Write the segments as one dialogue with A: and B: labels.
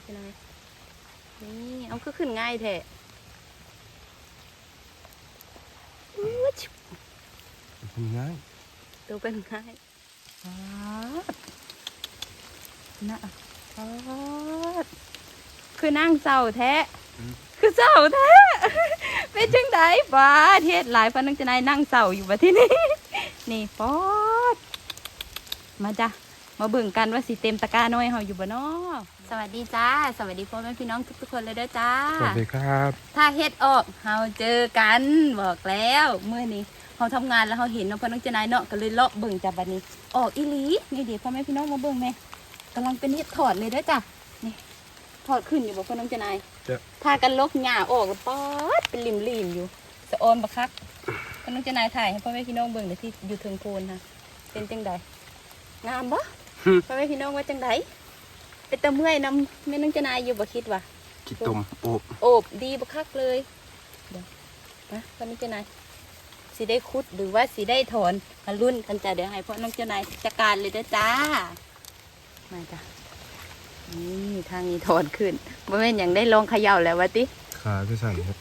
A: องจะนายนี่เอาก็ขึ้นง่ายแท้อู้ชิบ
B: เป็นง่าย
A: ตัวเป็นง่ายป๊าดน่ะป๊าดคือนั่งเศร้าแท้คือเศร้าแท้เป็นจังไดบ้าเทศหลายพันนังจะนายนั่งเศร้าอยู่บ่ที่นี่นี่ป๊อดมาจ้ะ มาเบิ่งกันว่าสิเต็มตะกร้าน้อยเฮาอยู่บ่เนาะสวัสดีจ้า สวัสดีพ่อแม่พี่น้องทุกๆคนเลยเด้อจ้า
B: สวัสดีครับ
A: ถ้าเฮ็ดออกเฮาเจอกันบอกแล้วเมื่อนี้เฮาทำงานแล้วเฮาเห็นเนาะพ่อน้องเจานายเนาะก็เลยเลาะเบิ่งจ้ะบัดนี้ ออกอีหลีนี่เดี๋ยวพ่อแม่พี่น้องมาเบิ่งแม่กำลังเป็นเฮ็ดถอดเลยเด้อจ้ะนี่ถอดขึ้นอยู่บ่พ่อน้องเจานาย
B: จะ
A: พากันลกหญ้าออกแล้วป๊อดเป็นริมๆอยู่สะออนบักคักพ่อน้องเจานายถ่ายให้พ่อแม่พี่น้องเบิ่งเดี๋ยวที่อยู่เทิงโพนค่ะเป็นจังใดงามบ่ พ่อแม่พี่น้องว่าจังใดเป็นตะเมื่อยนำแม่น้องเจานายอยู่บ่คิดว่า
B: กิตมโอบ
A: โอบดีบักคักเลยเดี๋ยวนะพ่อน้องเจ้านายสิได้คุดหรือว่าสิได้ถอนมารุ่นกันจ้ะเดี๋ยวให้พ่อน้องเจ้านายจัดการเลยเด้อจ้ามาจ้ะนี่ทางนี้ถอนขึ้นบ่แม่นอย่างได้ลองเขย่าแล้ววะติ
B: ขาจะสั่นครับ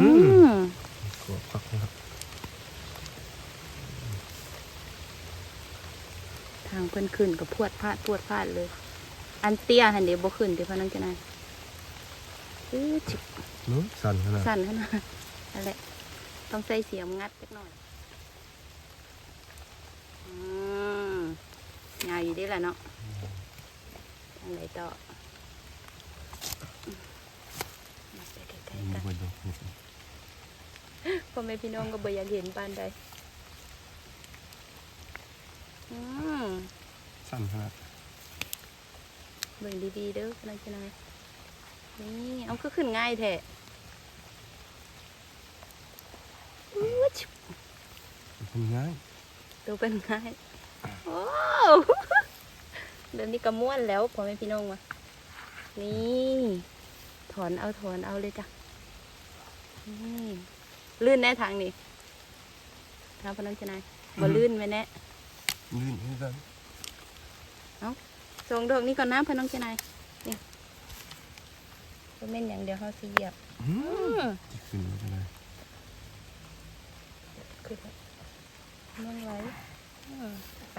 B: อืมกรอบปักนะครับ
A: ทางเพิ่นขึ้นก็พวดพลาดพวดพลาดเลย อันเตี้ยหันเดี๋ยวบ่ขึ้นเดี๋ยวพ่อน้องเจ้านายอื้อจิบ
B: เนู้สั่นขนาด
A: สั่นขนาดนั่นแหละต้องใส่เสียมงัดสักหน่อยอืมง่ายอยู่ดีแหละเนาะทางไหนต่อมาไปใกล้ๆกัน
B: บนดอก
A: พ่อแม่พี่น้องก็บ่อยากเห็นปานใดอืม
B: สั่นขนาด
A: เบิ่งดีๆเด้อพนักงานนี่เอาก็ขึ้นง่ายแท้อู้ชิบ
B: เป็นง่าย
A: ตัวเป็นง่ายโอ้เดี๋ยวนี้ก็ม้วนแล้วพ่อแม่พี่น้องมานี่ ถอนเอาถอนเอาเลยจ้ะนี่ ลื่นแน่ทางนี้ทางพนักงานบ่ลื่นไหมแน่
B: ลื่นให้กัน
A: ส่งดอกนี้ก่อนนะพนักงานนี่ก็เม่นอย่างเดียวเขาสิเหยียบ
B: อื
A: อื
B: ม
A: ม
B: จะขึ้นไม่ได้
A: คือแบบน้องไว้อืมไป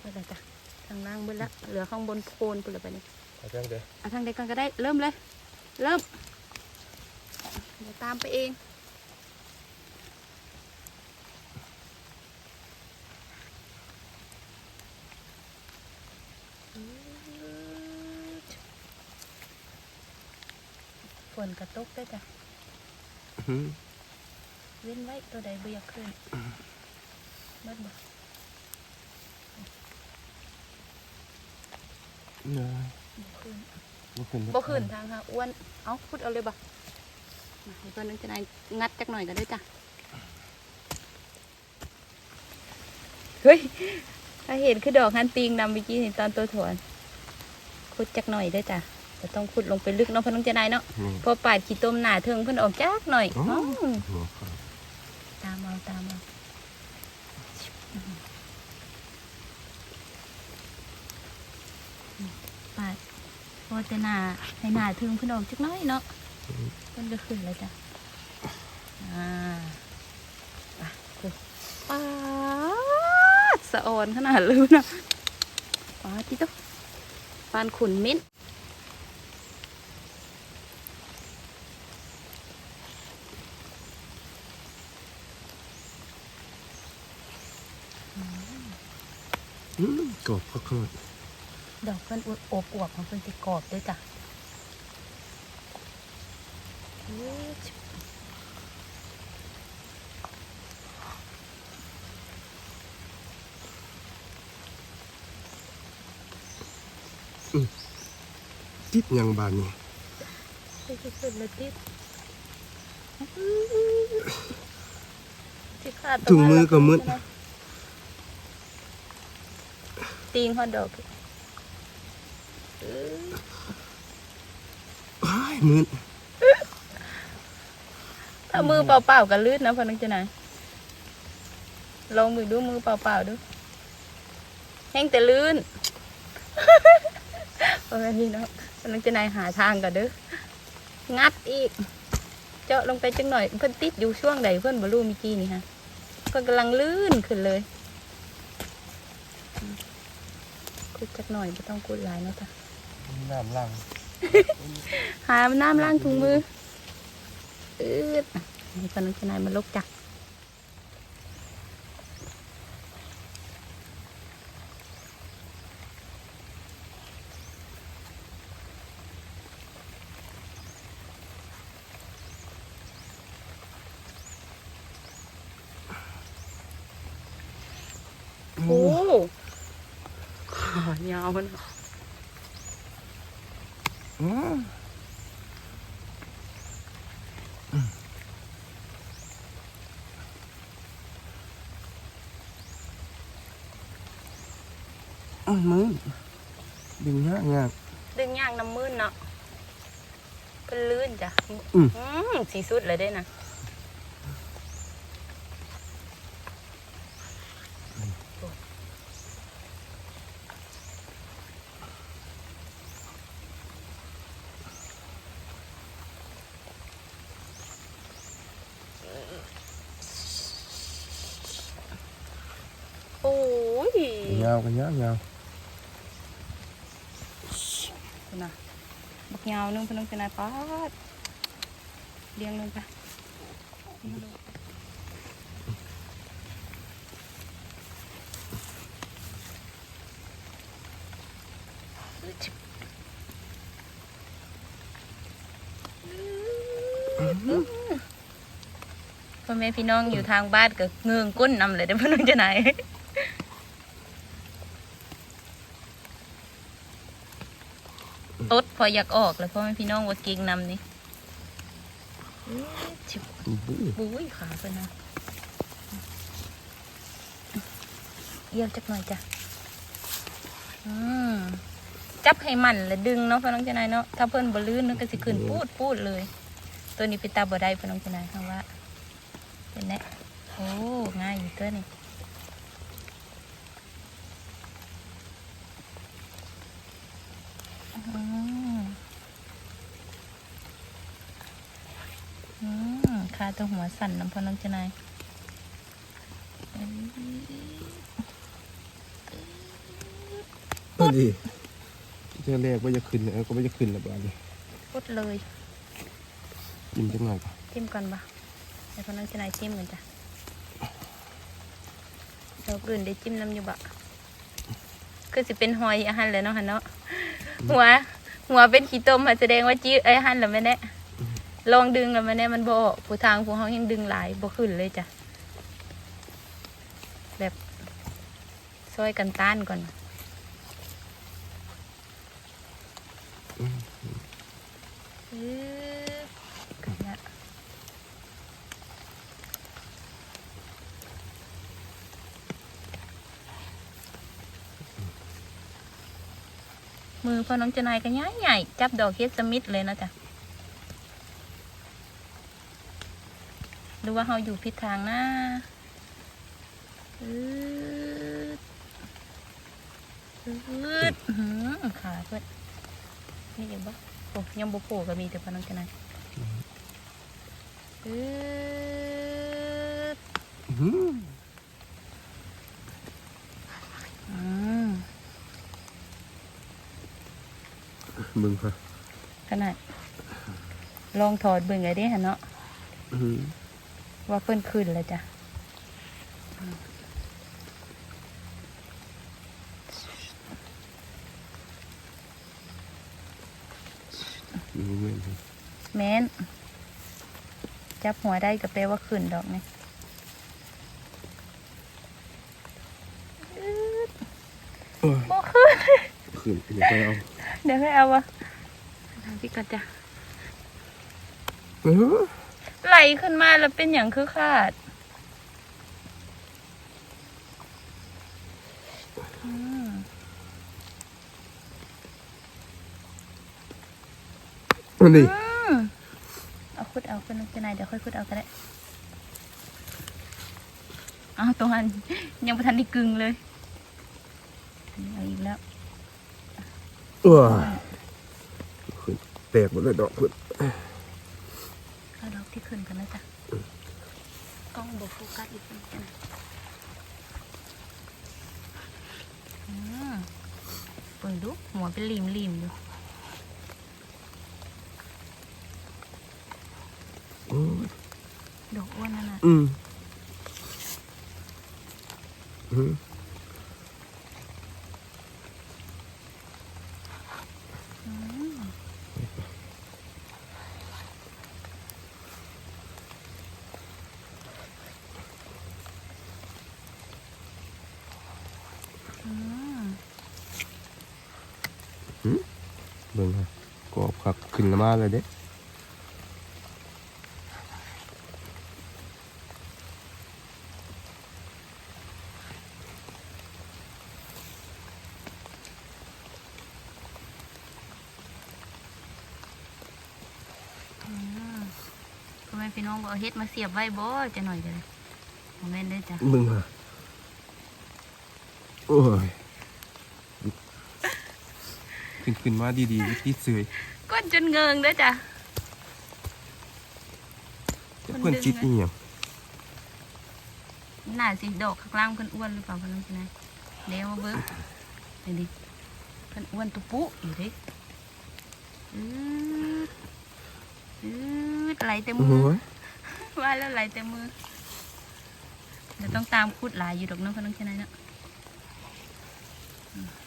A: ไปเลยจ้ะทางล่างเบนละเหลือข้างบนโคนไปเลยไปนี่
B: เอาจังเด้อ
A: เอาทางใดก่อนก็ได้เริ่มเลย เริ่ม เดี๋ยวตามไปเอง ฝนกระตกด้วยจ้ะ
B: หืม
A: เว้นไว้ตัวใดเบียากขึ้นเบิดบ่
B: เนย
A: บ่ขึ้น
B: บ่ขึ้น
A: บ่ขึ้นทางค่ะอ้วน เอาพุดเอาเลยบ่ มาให้เพื่อนนึงจะนายงัดจักหน่อยก็ได้จ้ะ เฮ้ย ถ้าเห็นคือดอกฮันติงนำเมื่อกี้นี่ตอนตัวถอนขุดจักหน่อยได้อจ้ะแต่ต้องขุดลงไปลึกเนาะเพื่อนน้องจะนายเนาะ
B: นี่
A: พอปาดขี้ต้มหนาเทิงเพิ่นออกจักหน่อย
B: อ๋อ
A: อ้าว
B: หัวขาด
A: ตามเอาตามเอาปาดพอจะหนาให้หนาเทิงเพิ่นออกจักหน้อยเนาะ เพิ่นก็ขึ้นเลยจ้ะ อ่าไปกูป๊าดสะออนขนาดเลยนะป๊าดที่ต้องปานขุนเม้นอืม
B: อืมกรอบพักขนาด
A: ดอกเพิ่นอวบอวบอวบของเพิ่นติกรอบด้วยจ้ะ เอ้ยชิบ
B: ติดยังบานนี่
A: ไปที่สุดเลยติดที่ขาด
B: ถุงมือก็มืด
A: ตีงฮอดดอกเอ้ย
B: อ้ายมืด
A: ถ้ามือเปล่าๆก็ลื่นนะพอนังจะไหนายลองมือดูมือเปล่าๆดูแห้งแต่ลื่นพอแม่พี่เนาะพอนังจะไหนายหาทางก่อนเด้องัดอีก เจาะลงไปจังหน่อยเพิ่นติดอยู่ช่วงใดเพิ่นบรูเมีกี้นี่ฮะเพิ่นกำลังลื่นขึ้นเลยอืมคุดจักหน่อยไม่ต้องคุดหลายเนาะจ้ะ
B: น้ำลัง
A: หาน้ำล้างถุงมือ อืดนี่พนักงานมาลกจักโอ้ขายาวมัน
B: อืม มมืดดึงยากยาก
A: ดึงย่างน้ำมืนเนาะเป็นลื่นจ้ะ
B: อืม
A: อืมสีสุดเลยได้นะโอ้ย
B: ยาวกันยาวยาว
A: คุณนะบักยาวนึงพนนึงเป็นนายป๊าดเลี้ยงลงไปเลี้ยงลงพ่อแม่พี่น้องอยู่ทางบ้านก็เงืองก้นนำเลยเด้อพ่อน้องจะไหน ตด พออยากออกแล้วพ่อแม่พี่น้องว่าเก่งนำนี่อื้อชิบ
B: บู๊
A: บุ้ยขาเพิ่นนะเยี่ยวจักหน่อยจ้ะอืมจับให้มันแล้วดึงเนาะพ่อน้องเจานายเนาะถ้าเพิ่นบ่ลื่นนึกก็สิขึ้นปูดปูดเลย ตัวนี้ไปตาบ่ได้พ่อน้องเจานายคำว่าเป็นแน่โอ้ง่ายอยู่ตัวนี้ มขาตัวหัวสั่นน้ำพอน้องเจนาย
B: พอดีเจอแรกว่าจะขึ้นเออก็ไม่จะขึ้นแล้วบ้านนี้
A: พุดเลย
B: กินจังหน่อยก่อน
A: จิ้มก่อนปะให้พ่อน้องเจนายจิ้มกันจ้ะเราอื่นได้จิ้มน้ำอยู่บะคือสิเป็นหอยอาหารเลยเนาะฮันเนาะหัวหัวเป็นขี้ต้มอะแสดงว่าจี้ไอ้หันแล้วแม่แน่ ลองดึงแล้วแม่แน่มันบ่อกผู้ทางผู้เขายังดึงหลายบ่ขึ้นเลยจ้ะ แบบซอยกันต้านก่อน มือพอน้องจานายก็ง่ายใหญ่จับดอกเฮสมิธเลยนะจ๊ะ หรือว่าเราอยู่ผิดทางนะอืดอืดอื้อหือขาเพื่อนนี่ยังบ่โอ้ยังบ่โผล่ก็มีแต่พ่อน้องเจานายอืด
B: อืม
A: อืม
B: มึงค่ะ
A: ขนาดลองถอดเบิ่งไงดิฮะเนาะ
B: อืม
A: ว่าเพิ่นขึ้นแล้วจ้ะ
B: อืมเว้ย
A: แม้นจับหัวได้ก็แปลว่าขึ้นดอกนี่
B: โอ้ย
A: โอ้ขึ้น
B: ขึ้นเดี๋ยวไปเอา
A: เดี๋ยวให้เอาวะทำพี่กัดจ้ะ
B: เออ
A: ไหลขึ้นมาแล้วเป็นอย่างคือขาดอืม
B: อันนี้
A: อืมคุดเอาเพื่อนน้องเจนายเดี๋ยวค่อยคุดเอาก็ได้เอาตรงนั้นยังไม่ทันได้กึ่งเลยเอาอีกแล้ว
B: เออขึ้นแตกหมดเลยดอกขึ้น
A: เอาดอก ที่ขึ้นกันนะจ๊ะกล้องบอกโฟกัสอีกนิดนึงอืมเปิดดูหัวเป็นริมริมๆอยู่
B: โอ้ย
A: ดอกอ้วนนั่นน่ะ
B: อืมอืม
A: อืมอืม
B: เบิ่งฮะกร อบคักขึ้นมาเลยเด้
A: อืมพ่อแม่พี่น้องบอกเอาเฮ็ดมาเสียบไว้บ่จะหน่อยจะเลยโมเมนได้อจ้ะ
B: เบิ่งฮะโอ้ย ขึ้นขึ้นมาดีๆวิธีเสย
A: ก้นจนเงิงเด้อจ้ะ
B: แต่เพื่อนจิตอีหยัง
A: หน้าสิดอกข้างล่างเพิ่นอ้วนหรือเปล่าเพิ่นน้องจะไหนเดี๋ยวมาเบิ่งเดี๋ยวดิเพิ่นอ้วนตุปุ๊อยู่เด้อืดอืดไหลเต็ม
B: โอ้
A: มื
B: โห
A: อว่าแล้วไหลเต็มมือเดี๋ยวต้องตามคุดหลายอยู่ดอกเน้องเพิ่นน้องจะไหนเนาะอืมอืมขาสั่นเพิ่น
B: โอ้ยเบิ่งฮะ
A: อืมอืม
B: ขาสั่นทั้งนั้น
A: อืดขึ้นมาบะ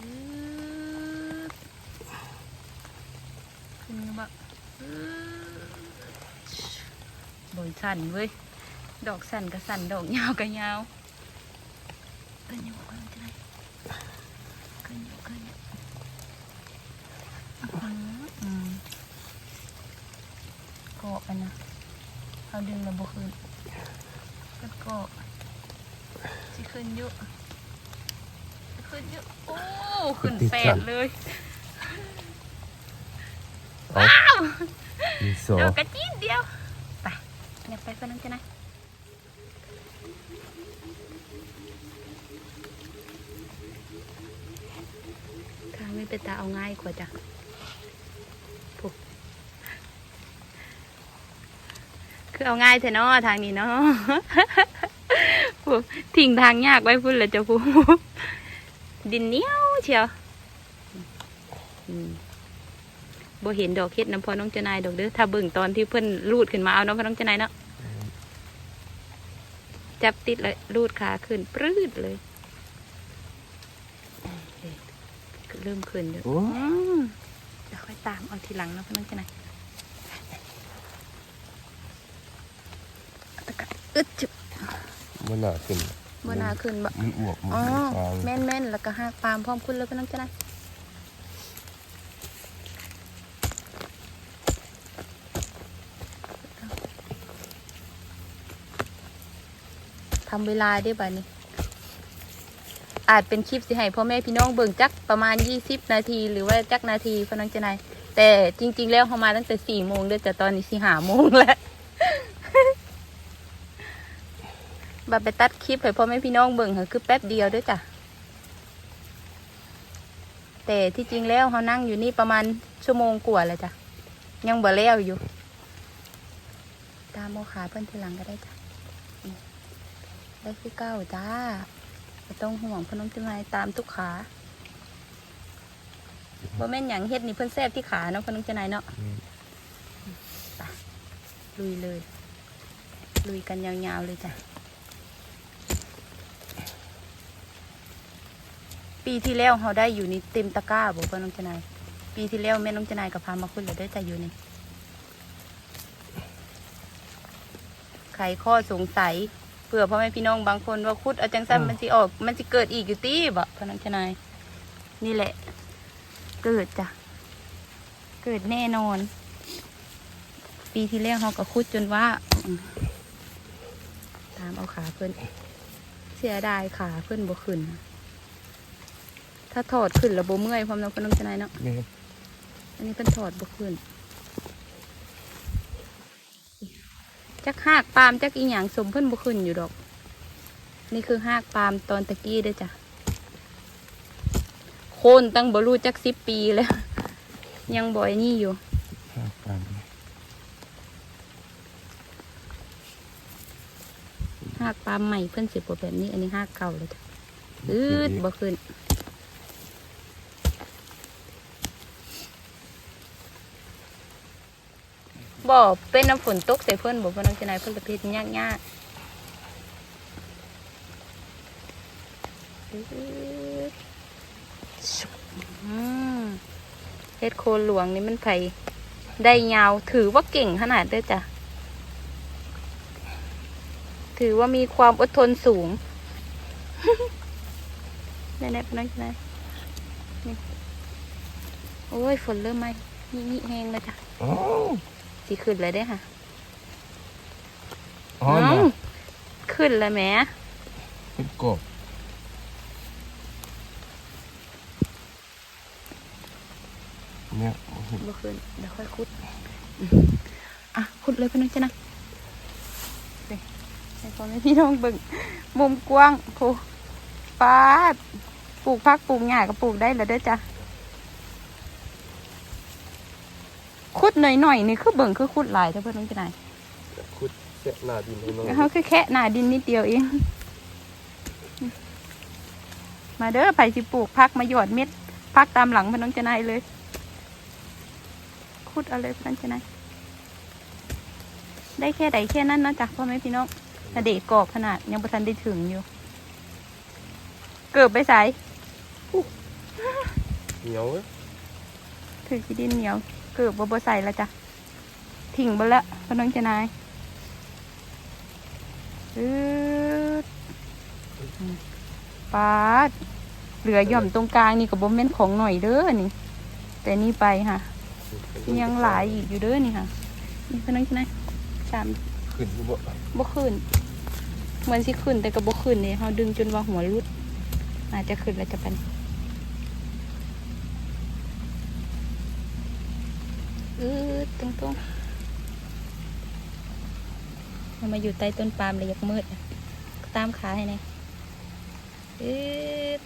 A: อืดบนสั่นเว้ยดอกสั่นก็สั่นดอกยา วก็เกินอยู่เกินจะได้นอืมเกาะอันะเอาดึงระบบคืนก็เกาะสิขึ้นอยู่สิขึ้นอยู่โอ้ขึ้นแปดเลย
B: เอามีสอ
A: เดี๋ยวกระจี๊ดเดียวไปอยากไปคนนั้นจะไหนท ไม่เป็นตาเอาง่ายกว่าจ้ะปุ๊บคือเอาง่ายเถอะเนาะทางนี้เนาะปุ๊บทิ้งทางยากไว้พุ่นเลยจ้ะปุ๊บดินเหนียวเชียวบ่เห็นดอกเฮ็ดน้ำพอน้องเจนายดอกเด้อถ้าเบิ่งตอนที่เพิ่อนรูดขึ้นมาเอาน้องพอน้องเจนายเนาะจับติดเลยรูดขาขึ้นปรื้ดเลยเอ๊ะ เริ่มขึ้นเด้อ
B: โอ้
A: อืมเดี๋ยวค่อยตามเอาทีหลังเนาะพอน้องเจานายตะกะอึดจุบ
B: มันน่าขึ้น
A: บ่น่าขึ้นบ่
B: มันอวบมัน
A: อ๋อ
B: ฟาง
A: แม่นแม่นๆแล้วก็หักปามพร้อมขึ้นเลยพอน้องเจานายทำเวลาได้บ่านี้ อาจเป็นคลิปสิให้พ่อแม่พี่น้องเบิ่งจักประมาณยี่สิบนาที หรือว่าจักนาทีพ่อน้องเจนายแต่จริง ๆ แล้วเขามาตั้งแต่สี่โมงเด้อแต่ตอนนี้สิหาโมงแล้วบัดไปตัดคลิปให้พ่อแม่พี่น้องเบิ่งค่ะคือแป๊บเดียวด้วยจ้ะแต่ที่จริงแล้วเขานั่งอยู่นี่ประมาณชั่วโมงกว่าเลยจ้ะยังเบ่แล้วอยู่ ตามโมขาเพื่อนทีหลังก็ได้จ้ะได้คือเก้าจ้า ไม่ต้องห่วงเพนน้องจะมาตามทุกขาบ่แม่นหยังเฮ็ดนี่เพิ่นแซ่บที่ขาเนาะเพนน้องจะนายเนาะไปลุยเลย ลุยกันยาวๆเลยจ้ะ ปีที่แล้วเขาได้อยู่นี่เต็มตะกร้าบอกว่าน้องจะนาย ปีที่แล้วแม่น้องจะนายกับพามาคุณเลยได้แต่อยู่นี่ไขข้อสงสัย ผื่อพ่อแม่พี่น้องบางคนว่าคุดเอาจังซั่น
B: อืม
A: มันสิออก มันสิเกิดอีกอยู่ตีบ่พอน้องชนายนี่แหละ เกิดจ้ะ เกิดแน่นอน ปีที่แล้วเขาก็คุดจนว่าอืมตามเอาขาเพิ่นเสียดายขาเพิ่นบ่ขึ้นนะถ้าถอดขึ้นแล้วบ่เมื่อยพร้อมน้องพอน้องชนายเนาะ
B: แม่น
A: อันนี้เป็นถอดบ่ขึ้น จักหากปาล์มจักอีหยังสมเพิ่นบ่ขึ้นอยู่ดอก นี่คือหากปาล์มตอนตะกี้เด้อจ้ะโคนตั้งบ่รู้จักสิบปีแล้ว ยังบ่อยนี่อยู่
B: หาปลา
A: หากปาล์มใหม่เพิ่นสิบ่แบบนี้ อันนี้หากเก่าเลยจ้ะอืดบ่ขึ้น บ่เป็นน้ำฝนตกใส่เพิ่อนบ่เพิ่นเอาจังไดเพิ่อนก็เฮ็ดยากๆอืดอืมเฮ็ดโคนหลวงนี่มันไผได้ยาวถือว่าเก่งขนาดเด้อจ้ะ ถือว่ามีความอดทนสูงแน่ๆนักงานนี่โอ้ย ฝนเริ่มไหมนี่นี่แห้งแล้วจ้ะ สีขึ้นเลยได้อค่ะ
B: อ๋อ
A: เอ้า
B: เนี่ย
A: ขึ้นแล้วแหม
B: เป็นกบเนี่ยโอ้โห
A: บ่ขึ้นเดี๋ยวค่อยขุดอืมอะขุดเลยพนักงานนี่ให้พ่อแม่พี่น้องเบิ่งมุมกว้างโพฟาดปลูกพักปลูกหญ้าก็ปลูกได้แล้วเด้อจ้ะ ขุดหน่อยๆนี่คือเบิ่งคือขุดหลายเท่าเพื่อนน้องจะไหน
B: คุดเสะหน้าดินให้น้อง
A: เขาคือแค่หนาดินนิดเดียวเอง มาเด้อไผ่สิปลูกพักมาหยอดเม็ดพักตามหลังเพื่อนน้องจะไหนายเลยขุดเอาเลยเพื่อนน้องจะไหนายได้แค่ใดแค่นั้นนะจ๊ะพ่อแม่พี่น้องนาเด็กกรอบขนาดยังประทันได้ถึงอยู่ เกิดไปใส่
B: เหนียวเว้ย
A: ถือขี้ดินเหนียว เกิดบ่บ่ใส่แล้วจ้ะทิ้งไปละเพื่อนน้องจะไหนายอืดปาดเหลือหย่อมตรงกลางนี่ก็บ่แม่นของหน่อยเด้อนี่ แต่นี่ไปค่ะ ยังหลายอีกอยู่เด้อนี่ค่ะนี่เป็นนังไงสาม
B: ขึ้นอยู่บ่
A: บ่ขึ้นเหมือนสิขึ้นแต่ก็บ่ขึ้นนี่เฮาดึงจนว่าหัวรุดอาจจะขึ้นแล้วจะเป็น อืดตรงตรงๆมันมาอยู่ใต้ต้นปาล์มเลยอยากมืด ตามขาให้หน่อืด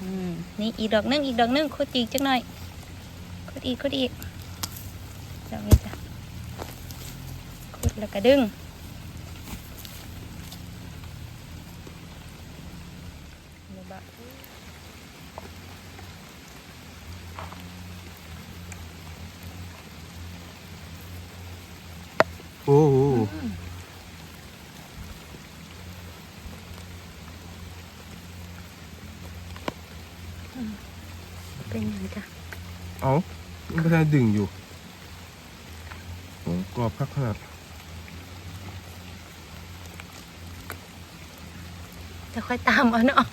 A: อืมนี่อีกดอกนึงอีกดอกนึงขุดอีกจักหน่อยขุดอีกขุดอีกดอกนี้จ้ะขุดแล้วก็ดึง เดี๋ยวบะ
B: โอ้โห
A: เป็นอย่างจ้ะ
B: เอามันไม่ได้ดึงอยู่โอ้กรอบคักขนาด
A: จะค่อยตามเอาเนาะ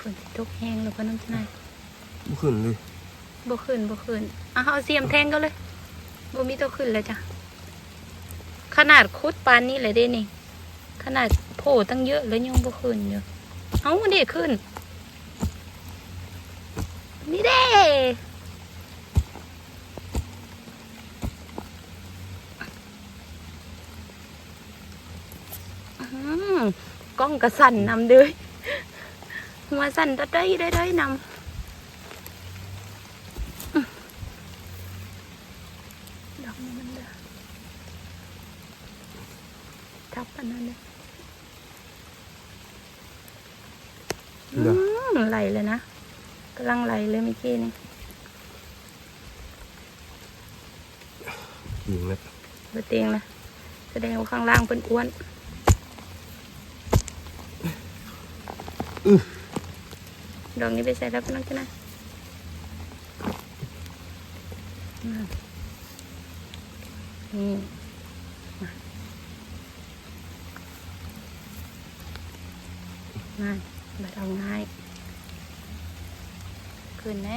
A: ฝนสิตกแห้งแล้วก็น้องชาย
B: บ่ขึ้นเลย
A: บขึ้นบขึ้นอะเอาเสียมแทงก็เลยบมีตัวขึ้นเลยจ้ะ ขนาดคุดปานนี้เลยเด้นี่ ขนาดโผล่ตั้งเยอะแล้วยังบขึ้นอยู่เอาเด็ขึ้น นี่เด้กล้องกระสั่นนำเด้ยหัวสั่นได้ได้ได้ได้นำ ดอกนี้มันเด้อทับอันนั้นเลย
B: เดี๋ยว
A: อืมไหลเลยนะกำลังไหลเลยเมื่อกี้นี่
B: ยิงนะ
A: เบ อเตียงนะแสดงว่าข้างล่างเป็นอ้วนดอกนี้ไปใส่แล้วก็น้องจะนะอืมนี่มาง่ายบัดเอาง่าย คืนแน่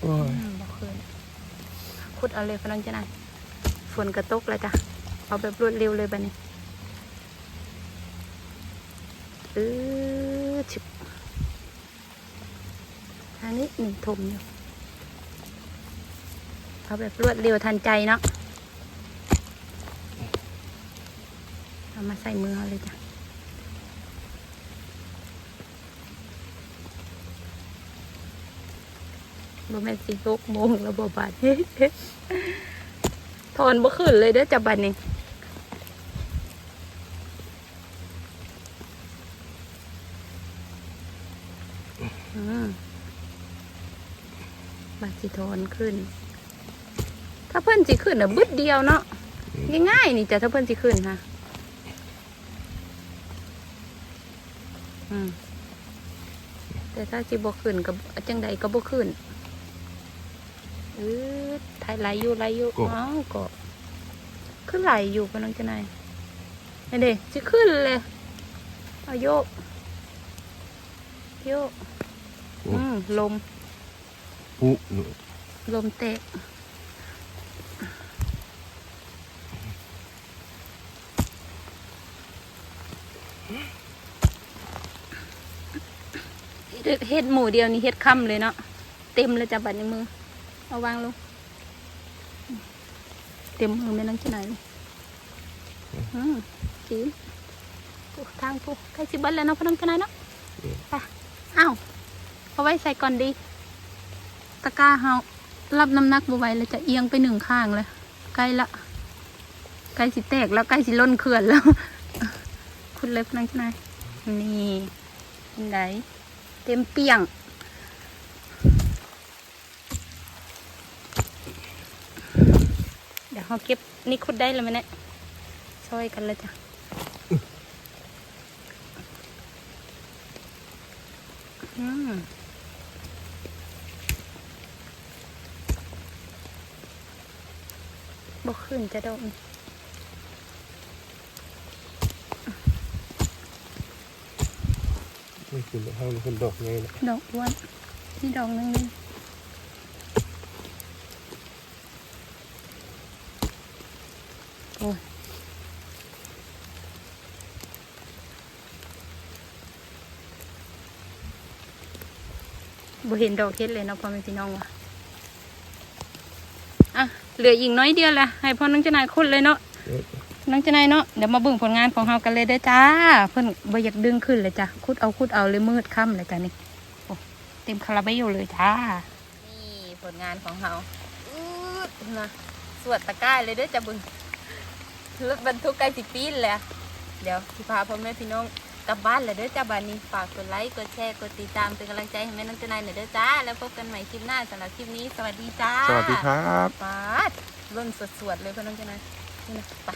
B: โอ้ย
A: อืมบอกคืน ขุดเอาเลยพนังจะนายฝนกระตกแล้วจ้ะ เอาแบบรวดเร็วเลยบัดนี้เออชิบทางนี้หนึ่งถมอยู่ เอาแบบรวดเร็วทันใจเนาะเอามาใส่มือเอาเลยจ้ะ บ่แม่นสิหกโมงแล้วบ่บาดทอนบ่ขึ้นเลยเด้อจับบัดนี้อืมบาดสิทอนขึ้น ถ้าเพิ่นสิขึ้นน่ะบึดเดียวเนาะง่ายๆนี่จ้ะถ้าเพิ่นสิขึ้นค่ะอืมแต่ถ้าสิบ่ขึ้นก็จังใดก็บ่ขึ้น ออไทยไหลอยู่ไหลอยู่
B: กบ
A: อ้าวก็ขึ้นไหลอยู่ปะน้องเจนายนี่เด็จะขึ้นเลยเอาโยกโยกอืมลม
B: ปุ๊หนู
A: ลมเตะเฮ็ดหมูเดียวนี่เฮ็ดค่ำเลยเนาะเต็มเลยจ้ะบัดในมือ เอาวางลง เต็มมือไม่นั่งที่ไหนเลยอืมจีนปุ๊ทางปุ๊ใกล้สิเบันแล้วเนาะพนังที่ไหนเนาะไปอ้าวเอาไว้ใส่ก่อนดี ตะกร้าเฮารับน้ำหนักบ่ไหวเลยจะเอียงไปหนึ่งข้างเลยใกล้ละใกล้สิแตกแล้วใกล้สิล้นเขื่อนแล้ว คุณเล็บนั่งที่ไหนนี่เป็นไงเต็มเปียง เดี๋ยวเราเก็บนี่ขุดได้เลยไหมเนี่ยช่วยกันเลยจ้ะอืมบ่ขึ้นจะโดน
B: ไม่ขึ้นห้างขึ้นดอกไงนะ
A: ดอกอ้วนนี่ดอกนึงนี่โบ่เห็นดอกเฮ็ดเลยเนาะพ่อแม่พี่น้องว่ะอะเหลืออีกน้อยเดียวแหละให้พ่อน้องเจนายคุดเลยเนาะน้องเจนายเนาะเดี๋ยวมาเบิ่งผลงานของเรากันเลยเด้จ้า เพิ่นบ่อยากดึงขึ้นเลยจ้ะคุดเอาคุดเอาเลยมืดค่ำเลยจ้ะนี่โอ้เต็มคาราเบลเลยจ้านี่ผลงานของเราอืดนะสวดตะกร้ายเลยเด้อจ้ะบึงรถบรรทุกใกล้สิปีนแล้วเดี๋ยวสิพาพ่อแม่พี่น้อง กลับบ้านเลยเด้อจ้าบ้านนี้ฝากกดไลค์ กดแชร์ กดติดตามเป็นกำลังใจให้แม่น้องเจนายหน่อยเด้อจ้า แล้วพบกันใหม่คลิปหน้าสำหรับคลิปนี้ สวัสดีจ้า
B: สวัสดีครับ
A: ปาดร่นสวดๆเลยพ่อน้องเจนายนี่นะไป